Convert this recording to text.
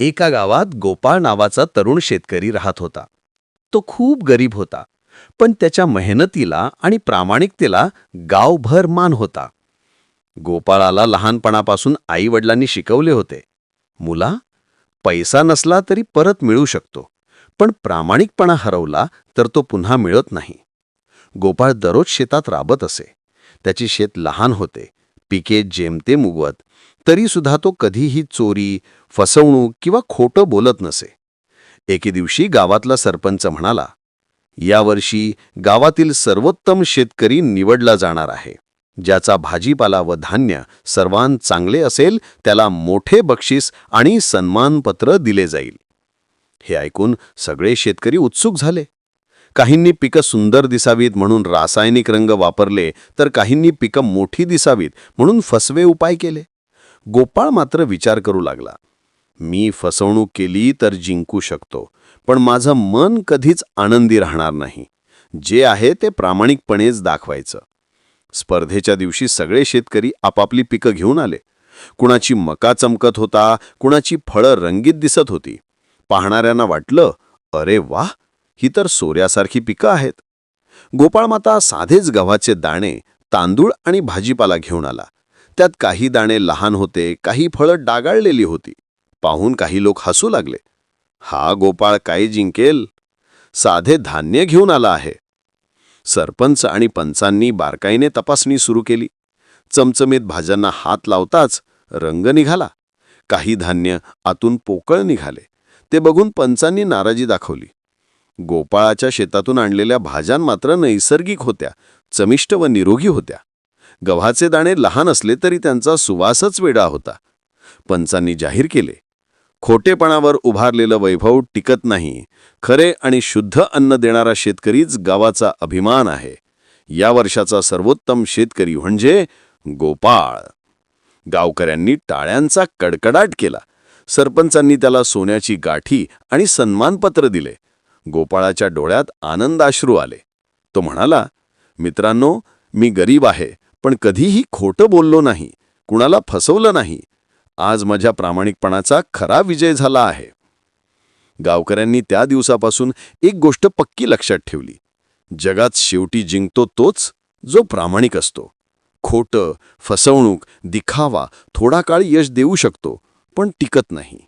एका गावात गोपाळ नावाचा तरुण शेतकरी राहत होता. तो खूप गरीब होता पण त्याच्या मेहनतीला आणि प्रामाणिकतेला गावभर मान होता. गोपाळाला लहानपणापासून आईवडिलांनी शिकवले होते मुला पैसा नसला तरी परत मिळू शकतो पण प्रामाणिकपणा हरवला तर तो पुन्हा मिळत नाही. गोपाळ दररोज शेतात राबत असे. त्याची शेत लहान होते पिके जेमतेम उगवत तरीसुद्धा तो कधीही चोरी फसवणूक किंवा खोटं बोलत नसे. एके दिवशी गावातला सरपंच म्हणाला यावर्षी गावातील सर्वोत्तम शेतकरी निवडला जाणार आहे. ज्याचा भाजीपाला व धान्य सर्वांत चांगले असेल त्याला मोठे बक्षीस आणि सन्मानपत्र दिले जाईल. हे ऐकून सगळे शेतकरी उत्सुक झाले. काहींनी पिकं सुंदर दिसावीत म्हणून रासायनिक रंग वापरले तर काहींनी पिकं मोठी दिसावीत म्हणून फसवे उपाय केले. गोपाळ मात्र विचार करू लागला. मी फसवणूक केली तर जिंकू शकतो पण माझं मन कधीच आनंदी राहणार नाही. जे आहे ते प्रामाणिकपणेच दाखवायचं. स्पर्धेच्या दिवशी सगळे शेतकरी आपापली पिकं घेऊन आले. कुणाची मका चमकत होता कुणाची फळं रंगीत दिसत होती. पाहणाऱ्यांना वाटलं अरे वाह ही तर सोऱ्यासारखी पिकं आहेत. गोपाळ माता साधेच गव्हाचे दाणे तांदूळ आणि भाजीपाला घेऊन आला. त्यात काही दाणे लहान होते काही फळं डागाळलेली होती. पाहून काही लोक हसू लागले. हा गोपाळ काय जिंकेल? साधे धान्य घेऊन आला आहे. सरपंच आणि पंचांनी बारकाईने तपासणी सुरू केली. चमचमीत भाज्यांना हात लावताच रंग निघाला. काही धान्य आतून पोकळ निघाले. ते बघून पंचांनी नाराजी दाखवली. गोपाळाच्या शेतातून आणलेल्या भाज्यां मात्र नैसर्गिक होत्या चमिष्ट व निरोगी होत्या. गव्हाचे दाणे लहान असले तरी त्यांचा सुवासच वेडा होता. पंचांनी जाहीर केले खोटेपणावर उभारलेलं वैभव टिकत नाही खरे आणि शुद्ध अन्न देणारा शेतकरीच गावाचा अभिमान आहे. या वर्षाचा सर्वोत्तम शेतकरी म्हणजे गोपाळ. गावकऱ्यांनी टाळ्यांचा कडकडाट केला. सरपंचांनी त्याला सोन्याची गाठी आणि सन्मानपत्र दिले. गोपाळाच्या डोळ्यात आनंदाश्रू आले. तो म्हणाला मित्रांनो मी गरीब आहे. पण कधीही खोटं बोललो नाही कुणाला फसवलं नाही. आज माझ्या प्रामाणिकपणाचा खरा विजय झाला आहे. गावकऱ्यांनी त्या दिवसापासून एक गोष्ट पक्की लक्षात ठेवली. जगात शेवटी जिंकतो तोच जो प्रामाणिक असतो. खोटं फसवणूक दिखावा थोडा काळ यश देऊ शकतो पण टिकत नाही.